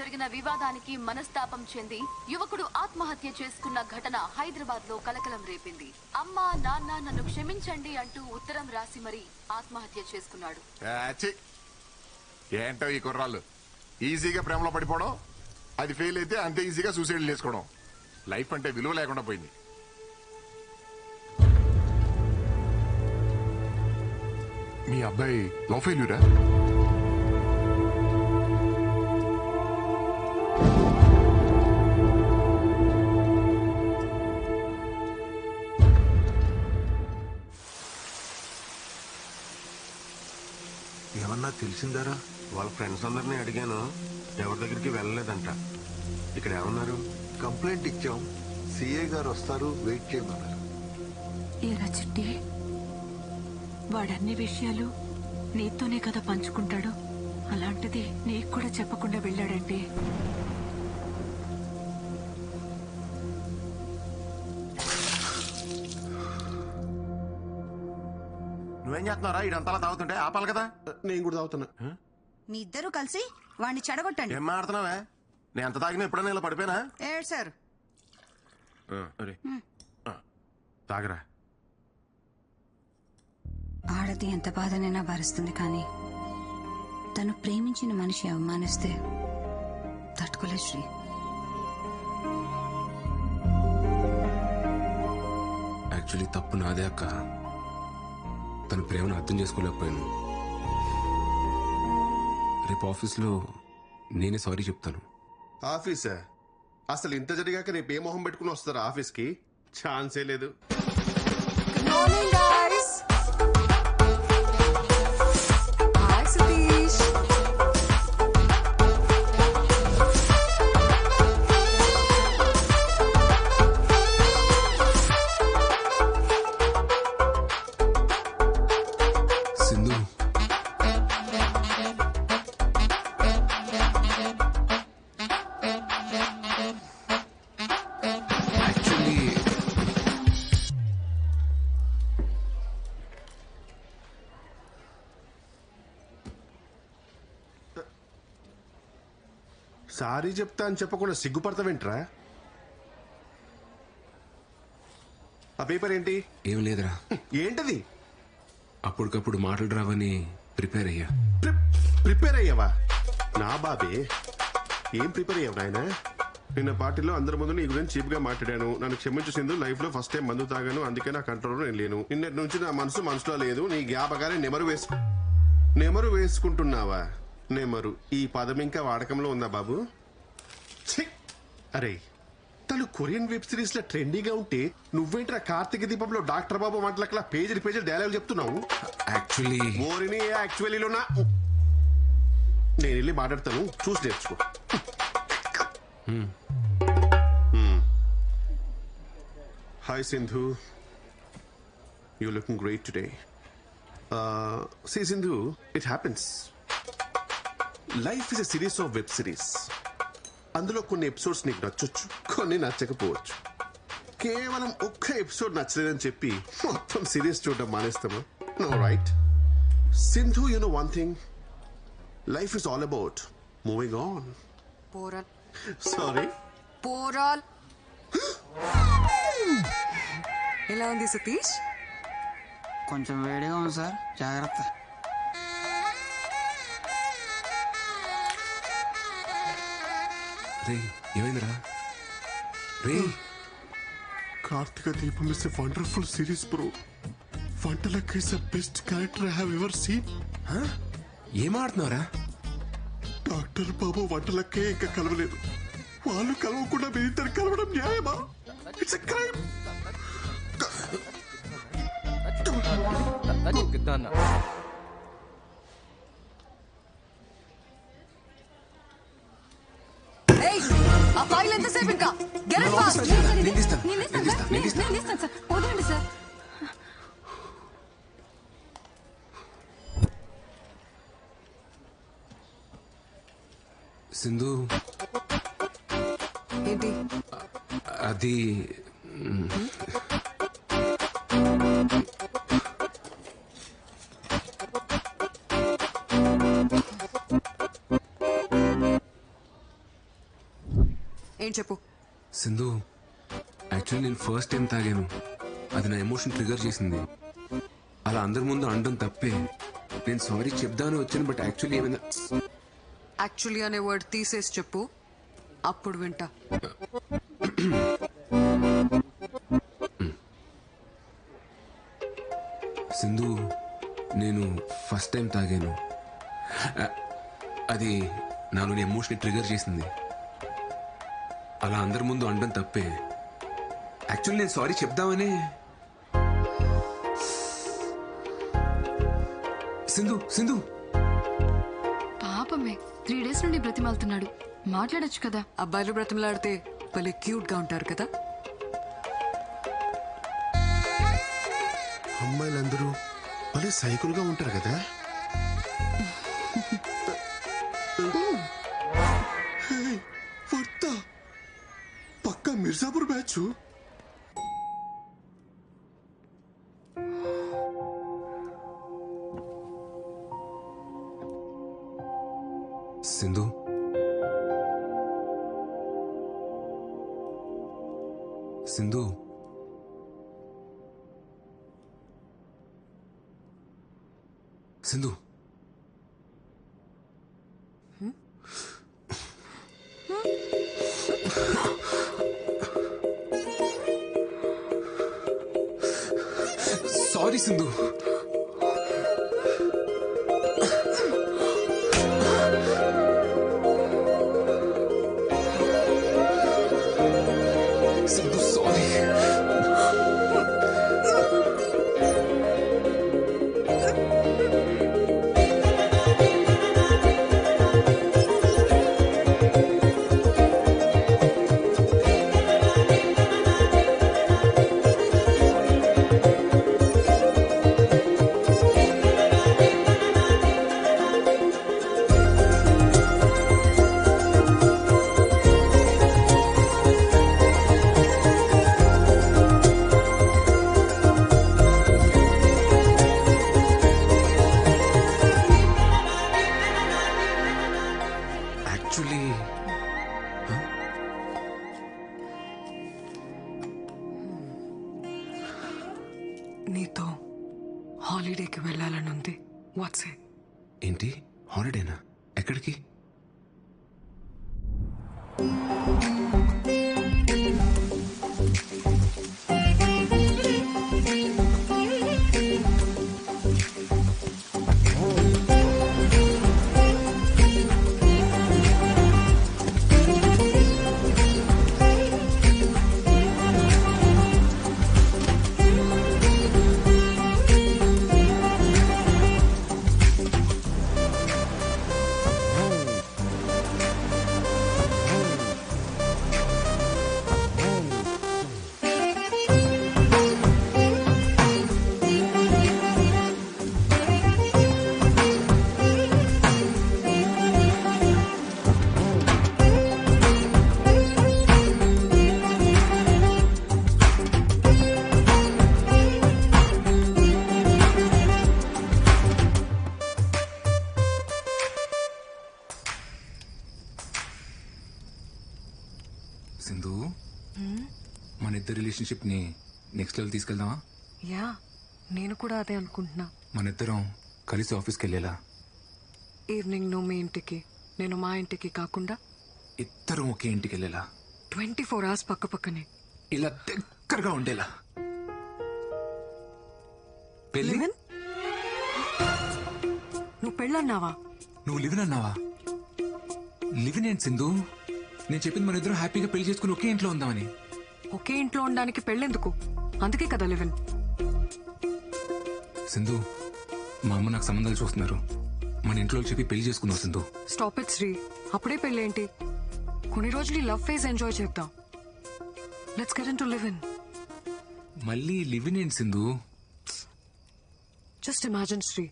జరిగిన వివాదానికి మనస్తాపం చెంది యువకుడు ఆత్మహత్య చేసుకున్న ఘటన హైదరాబాద్లో కలకలం రేపింది. అమ్మా నాన్న నన్ను క్షమించండి అంటూ ఉత్తరం రాసి మరీ ఆత్మహత్య చేసుకున్నాడు. ఛీ. ఏంటో ఈ కుర్రాళ్ళు? ఈజీగా ప్రేమలో పడిపోవడం అది ఫెయిల్ అయితే అంతే ఈజీగా సూసైడ్ చేసుకోవడం. లైఫ్ అంటే విలువ లేకుండా పోయింది. మీ అబ్బాయి లవ్ ఫెయిల్యూరా ఏమన్నా తెలిసిందారా? వాళ్ళ ఫ్రెండ్స్ అందరినీ అడిగాను. ఎవరి దగ్గరికి వెళ్ళలేదంట. ఇక్కడ ఏమన్నారు? కంప్లైంట్ ఇచ్చాం. సిఏ గారు వస్తారు వెయిట్ చేయమన్నారు. ఏరా చిట్టి? వాడన్ని విషయాలు నీతోనే కదా పంచుకుంటాడు. అలాంటిది నీకు కూడా చెప్పకుండా వెళ్ళాడంటే? నువ్వేం చేస్తున్నారా ఇదంతా తాగుతుంటే ఆపాలి కదా. నేను కూడా తాగుతున్నా. మీ ఇద్దరు కలిసి వాణ్ణి చెడగొట్టండి. ఏం మాడుతున్నావే నేను ఎంత తాగినా ఎప్పుడైనా ఇలా పడిపోయినా? ఏడు సార్. అరే. తాగరా. ఆడది ఎంత బాధనైనా భరిస్తుంది కానీ తను ప్రేమించిన మనిషి అవమానిస్తే తట్టుకోలేదు శ్రీ. యాక్చువల్లీ తప్పు నాదే అక్క. తన ప్రేమను అర్థం చేసుకోలేకపోయాను. రేపు ఆఫీస్లో నేనే సారీ చెప్తాను. ఆఫీసా? అసలు ఇంత జరిగాక రేపు ఏ మొహం పెట్టుకుని వస్తారా ఆఫీస్కి? ఛాన్సే లేదు. సారీ చెప్తా అని చెప్పకుండా సిగ్గుపడతావేంట్రా? ఆ పేపర్ ఏంటి? ఏం లేదురా. ఏంటది? అప్పటికప్పుడు మాటలు రావని ప్రిపేర్ అయ్యా. ప్రి- ప్రిపేర్ అయ్యావా? నా బాబే. ఏం ప్రిపేర్ అయ్యావు నాయన? నిన్న పార్టీలో అందరి ముందు నీ గురించి చీప్గా మాట్లాడాను. నన్ను క్షమించు సింధు లైఫ్లో ఫస్ట్ టైం మందు తాగాను. అందుకే నా కంట్రోల్ నేను లేను. నిన్నటి నుంచి నా మనసు మనసులో లేదు. నీ జ్ఞాపకాన్ని నెమరు వేసు నెమరు వేసుకుంటున్నావా? నెమరు ఈ పదం ఇంకా వాడకంలో ఉందా బాబు! అరే తను కొరియన్ వెబ్ సిరీస్లో ట్రెండీగా ఉంటే నువ్వేంట్రా కార్తీక దీపంలో డాక్టర్ బాబు మాటలకలా పేజీలు పేజీలు డైలాగ్ చెప్తున్నావు? యాక్చువల్లీ ఓరిని యాక్చువల్లీలో నా నేను వెళ్ళి మాట్లాడతాను చూసి నేర్చుకో. Hi Sindhu you looking great today see Sindhu it happens life is a series of web series అందులో కొన్ని ఎపిసోడ్స్ నీకు నచ్చొచ్చు కొన్ని నచ్చకపోవచ్చు. కేవలం ఒక్క ఎపిసోడ్ నచ్చలేదని చెప్పి మొత్తం సిరీస్ చూడడం మానేస్తామా? No right Sindhu you know one thing life is all about moving on పోరల్ sorry పోరాల్ ఎలా ఉంది సతీష్ కొంచెం వేడిగా ఉంది సార్ జాగ్రత్త రే ఏమైందిరా రే Karthika Deepam is a wonderful series bro Vantalakka is the best character I have ever seen ఏం ఆడుతున్నావురా డాక్టర్ బాబు వంటలక్కే ఇంకా కలవలేదు వాళ్ళు కలవకుండా మీ ఇద్దరు కలవడం న్యాయమా ఇట్స్ ఎ క్రైమ్ ఏయ్ వదలండి సార్ సింధు ఏంటి అది ఏం చెప్పు సింధు యాక్చువల్లీ నేను ఫస్ట్ టైం తాగాను. అది నా ఎమోషన్ ట్రిగర్ చేసింది. అలా అందరి ముందు అనడం తప్పే. నేను సారీ చెప్దామని వచ్చాను బట్ యాక్చువల్లీ ఏమైందా? యాక్చువల్లీ అనే వర్డ్ తీసేసి చెప్పు. అప్పుడు వింటా. సింధు నేను ఫస్ట్ టైం తాగాను. అది నాలోని ఎమోషన్ ట్రిగర్ చేసింది. అలా అందరి ముందు అనడం తప్పే. యాక్చువల్లీ నేను సారీ చెప్దామనే. సింధు సింధు. పాపమే త్రీ డేస్ నుండి బ్రతిమాలుతున్నాడు. మాట్లాడొచ్చు కదా. అబ్బాయిలు బ్రతిమలాడితే భలే క్యూట్గా ఉంటారు కదా. అమ్మాయిలందరూ భలే సైకిల్గా ఉంటారు కదా. పక్కా మిర్జాపూర్ బ్యాచ్ సింధు సింధు సింధు సారీ సింధు నీతో హాలిడేకి వెళ్ళాలని ఉంది వాట్సే ఏంటి? హాలిడేనా? ఎక్కడికి? సింధు? మన ఇద్దరు రిలేషన్షిప్ని నెక్స్ట్ లెవెల్ తీసుకెళ్దామా? యా నేను కూడా అదే అనుకుంటున్నా. మన ఇద్దరం కలిసి ఆఫీస్కి వెళ్ళేలా? ఈవినింగ్ నువ్వు మీ ఇంటికి నేను మా ఇంటికి కాకుండా ఇద్దరం ఒకే ఇంటికి వెళ్ళేలా? ట్వంటీ ఫోర్ అవర్స్ పక్క పక్కనే. ఇలా దగ్గరగా ఉండేలా? పెళ్ళి? లివిన్? నువ్వు పెళ్ళన్నావా? నువ్వు లివిన్ అన్నావా? లివిన్ ఏంటి సింధు? నేను చెప్పింది మన ఇద్దరం హ్యాపీగా పెళ్ళి చేసుకుని ఒకే ఇంట్లో ఉందామని. ఒకే ఇంట్లో ఉండడానికి పెళ్ళెందుకు? అందుకే కదా లివిన్. సింధు మా అమ్మ నాకు సంబంధాలు చూస్తున్నారు. మన ఇంట్లో చెప్పి పెళ్ళి చేసుకున్నావు సింధు. Stop it Shri. అప్పుడే పెళ్ళేంటి? కొన్ని రోజులు ఈ లవ్ ఫేజ్ ఎంజాయ్ చేద్దాం. Let's get into live in మళ్ళీ లివిన్ ఏంటి సింధు? Just imagine Shri.